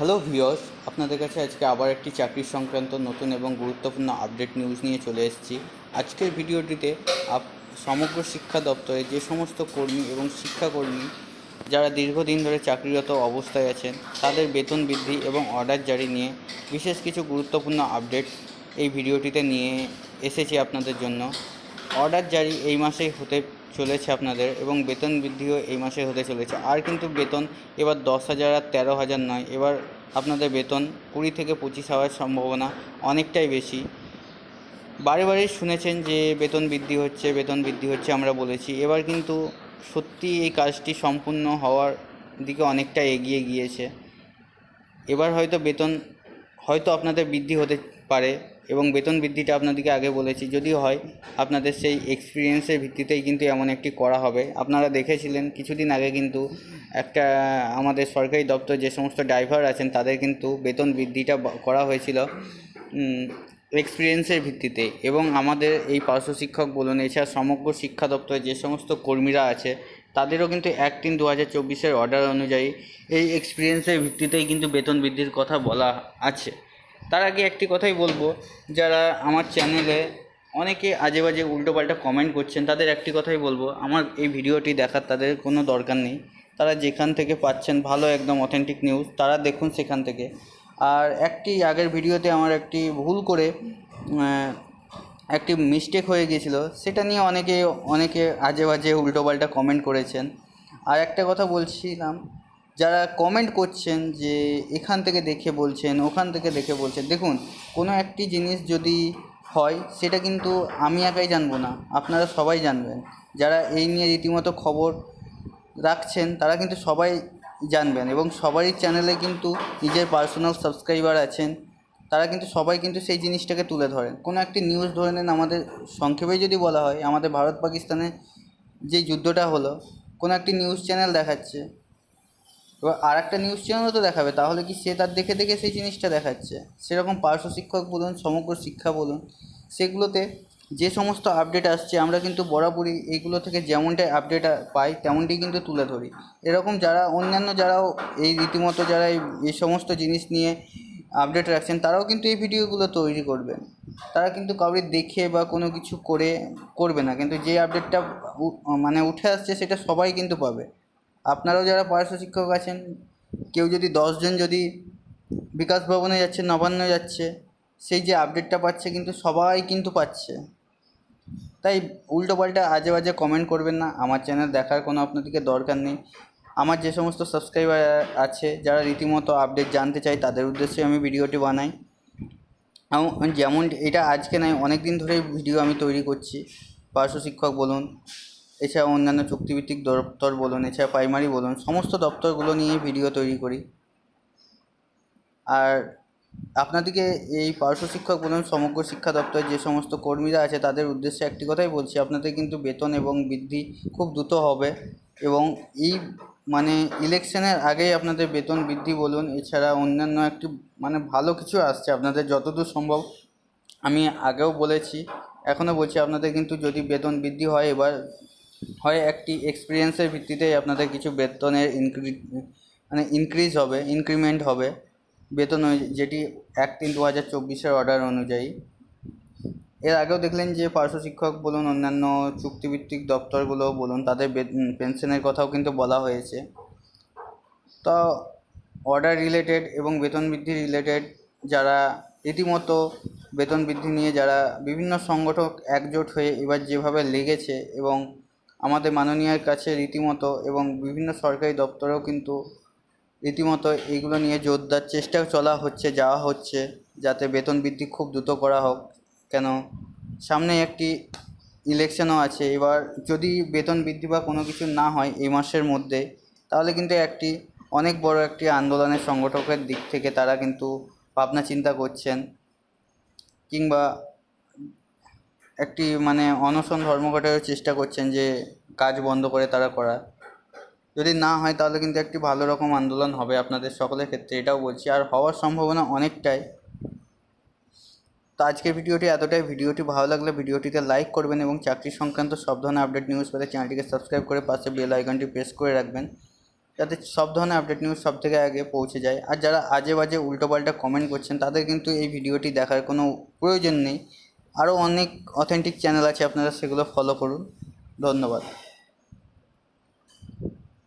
Hello ভিওস আপনাদের কাছে আজকে আবার একটি চাকরি সংক্রান্ত নতুন এবং গুরুত্বপূর্ণ আপডেট নিউজ নিয়ে চলে এসেছি। আজকের ভিডিওটিতে আপ, সমগ্র শিক্ষা দপ্তরে যে সমস্ত কর্মী এবং শিক্ষাকর্মী যারা দীর্ঘদিন ধরে চাকরিরত অবস্থায় আছেন, তাদের বেতন বৃদ্ধি এবং অর্ডার জারি নিয়ে বিশেষ কিছু গুরুত্বপূর্ণ আপডেট এই ভিডিওটিতে নিয়ে এসেছি আপনাদের জন্য। অর্ডার জারি এই মাসেই হতে চলেছে আপনাদের এবং বেতন বৃদ্ধিও এই মাসে হতে চলেছে। আর কিন্তু বেতন এবার দশ হাজার আর তেরো হাজার নয়, এবার আপনাদের বেতন কুড়ি থেকে পঁচিশ হওয়ার সম্ভাবনা অনেকটাই বেশি। বারে বারে শুনেছেন যে বেতন বৃদ্ধি হচ্ছে, বেতন বৃদ্ধি হচ্ছে আমরা বলেছি। এবার কিন্তু সত্যি এই কাজটি সম্পূর্ণ হওয়ার দিকে অনেকটা এগিয়ে গিয়েছে। এবার হয়তো বেতন হয়তো আপনাদের বৃদ্ধি হতে পারে এবং বেতন বৃদ্ধিটা আপনাদেরকে আগে বলেছি। যদি হয়, আপনাদের সেই এক্সপিরিয়েন্সের ভিত্তিতেই কিন্তু এমন একটি করা হবে। আপনারা দেখেছিলেন, কিছুদিন আগে কিন্তু একটা আমাদের সরকারি দপ্তর যে সমস্ত ড্রাইভার আছেন, তাদের কিন্তু বেতন বৃদ্ধিটা করা হয়েছিল এক্সপিরিয়েন্সের ভিত্তিতে। এবং আমাদের এই পার্শ্ব শিক্ষক বলুন, এছাড়া সমগ্র শিক্ষা দপ্তরে যে সমস্ত কর্মীরা আছে তাদেরও কিন্তু এক তিন দু হাজার চব্বিশের অর্ডার অনুযায়ী এই এক্সপিরিয়েন্সের ভিত্তিতেই কিন্তু বেতন বৃদ্ধির কথা বলা আছে। তার আগে একটি কথাই বলব, যারা আমার চ্যানেলে অনেকে আজে বাজে উল্টোপাল্টা কমেন্ট করছেন, তাদের একটি কথাই বলব, আমার এই ভিডিওটি দেখার তাদের কোনো দরকার নেই। তারা যেখান থেকে পাচ্ছেন ভালো একদম অথেন্টিক নিউজ তারা দেখুন সেখান থেকে। আর একটি আগের ভিডিওতে আমার একটি ভুল করে একটি মিস্টেক হয়ে গিয়েছিল। সেটা নিয়ে অনেকে অনেকে আজে বাজে উল্টোপাল্টা কমেন্ট করেছেন। আর একটা কথা বলছিলাম, যারা কমেন্ট করছেন যে এখান থেকে দেখে বলছেন, ওখান থেকে দেখে বলছেন, দেখুন, কোনো একটি জিনিস যদি হয়, সেটা কিন্তু আমি একাই জানব না, আপনারা সবাই জানবেন। যারা এই নিয়ে রীতিমতো খবর রাখছেন, তারা কিন্তু সবাই জানবেন এবং সবারই চ্যানেলে কিন্তু নিজের পার্সোনাল সাবস্ক্রাইবার আছেন। তারা কিন্তু সবাই কিন্তু সেই জিনিসটাকে তুলে ধরেন। কোনো একটি নিউজ ধরে নেন, আমাদের সংক্ষেপে যদি বলা হয়, আমাদের ভারত পাকিস্তানের যে যুদ্ধটা হলো, কোনো একটি নিউজ চ্যানেল দেখাচ্ছে, এবার আর একটা নিউজ চ্যানেলও তো দেখাবে, তাহলে কি সে তার দেখে দেখে সেই জিনিসটা দেখাচ্ছে? সেরকম পার্শ্ব শিক্ষক বলুন, সমগ্র শিক্ষা বলুন, সেগুলোতে যে সমস্ত আপডেট আসছে, আমরা কিন্তু বরাবরই এইগুলো থেকে যেমনটাই আপডেট পাই তেমনটাই কিন্তু তুলে ধরি। এরকম যারা, অন্যান্য যারাও এই রীতিমতো যারা এই সমস্ত জিনিস নিয়ে আপডেট রাখছেন, তারাও কিন্তু এই ভিডিওগুলো তৈরি করবেন তারা কিন্তু কাউকে দেখে বা কোনো কিছু করে করবে না, কিন্তু যে আপডেটটা মানে উঠে আসছে সেটা সবাই কিন্তু পাবে। আপনারাও যারা পার্শ্ব শিক্ষক আছেন, কেউ যদি দশজন যদি বিকাশ ভবনে যাচ্ছে, নবান্ন যাচ্ছে, সেই যে আপডেটটা পাচ্ছে কিন্তু সবাই কিন্তু পাচ্ছে। তাই উল্টোপাল্টা আজে বাজে কমেন্ট করবেন না, আমার চ্যানেল দেখার কোনো আপনাদেরকে দরকার নেই। আমার যে সমস্ত সাবস্ক্রাইবার আছে, যারা রীতিমতো আপডেট জানতে চায়, তাদের উদ্দেশ্যে আমি ভিডিওটি বানাই। যেমন এটা আজকে নয় অনেক দিন ধরেই ভিডিও আমি তৈরি করছি। পার্শ্ব শিক্ষক বলুন, এছাড়া অন্যান্য চুক্তিভিত্তিক দপ্তর বলুন, এছাড়া প্রাইমারি বলুন, সমস্ত দপ্তরগুলো নিয়ে ভিডিও তৈরি করি। আর আপনাদেরকে এই পার্শ্ব শিক্ষক বলুন, সমগ্র শিক্ষা দপ্তরের যে সমস্ত কর্মীরা আছে, তাদের উদ্দেশ্যে একটি কথাই বলছি, আপনাদের কিন্তু বেতন এবং বৃদ্ধি খুব দ্রুত হবে। এবং এই মানে ইলেকশনের আগেই আপনাদের বেতন বৃদ্ধি বলুন, এছাড়া অন্যান্য একটি মানে ভালো কিছু আসছে আপনাদের যতদূর সম্ভব। আমি আগেও বলেছি, এখনও বলছি আপনাদের কিন্তু যদি বেতন বৃদ্ধি হয়, এবার হয় একটি এক্সপিরিয়েন্সের ভিত্তিতেই আপনাদের কিছু বেতনের ইনক্রি মানে ইনক্রিজ হবে ইনক্রিমেন্ট হবে। বেতন যেটি এক তিন দু হাজার চব্বিশের অর্ডার অনুযায়ী। এর আগেও দেখলেন যে পার্শ্ব শিক্ষক বলুন, অন্যান্য চুক্তিভিত্তিক দপ্তরগুলো বলুন, তাদের পেনশনের কথাও কিন্তু বলা হয়েছে। তো অর্ডার রিলেটেড এবং বেতন বৃদ্ধি রিলেটেড যারা রীতিমতো বেতন বৃদ্ধি নিয়ে যারা বিভিন্ন সংগঠক একজোট হয়ে এবার যেভাবে লেগেছে এবং আমাদের মাননীয়ার কাছে রীতিমতো এবং বিভিন্ন সরকারি দপ্তরেও কিন্তু রীতিমতো এইগুলো নিয়ে জোরদার চেষ্টা চলা হচ্ছে, যাওয়া হচ্ছে, যাতে বেতন বৃদ্ধি খুব দ্রুত করা হোক। কেন? সামনে একটি ইলেকশনও আছে। এবার যদি বেতন বৃদ্ধি বা কোনো কিছু না হয় এই মাসের মধ্যে, তাহলে কিন্তু একটি অনেক বড় একটি আন্দোলনের সংগঠকের দিক থেকে তারা কিন্তু ভাবনা চিন্তা করছেন কিংবা একটি মানে অনশন ধর্মঘটেরও চেষ্টা করছেন যে কাজ বন্ধ করে তারা করা। যদি না হয় তাহলে কিন্তু একটি ভালো রকম আন্দোলন হবে আপনাদের সকলের ক্ষেত্রে, এটাও বলছি। আর হওয়ার সম্ভাবনা অনেকটাই। তো আজকের ভিডিওটি এতটাই। ভিডিওটি ভালো লাগলে ভিডিওটিতে লাইক করবেন এবং চাকরি সংক্রান্ত সব ধরনের আপডেট নিউজ পেতে চ্যানেলটিকে সাবস্ক্রাইব করে পাশে বেল আইকনটি প্রেস করে রাখবেন, যাতে সব ধরনের আপডেট নিউজ সব থেকে আগে পৌঁছে যায়। আর যারা আজে বাজে উল্টোপাল্টা কমেন্ট করছেন, তাদের কিন্তু এই ভিডিওটি দেখার কোনো প্রয়োজন নেই। আরও অনেক অথেন্টিক চ্যানেল আছে, আপনারা সেগুলো ফলো করুন। ধন্যবাদ।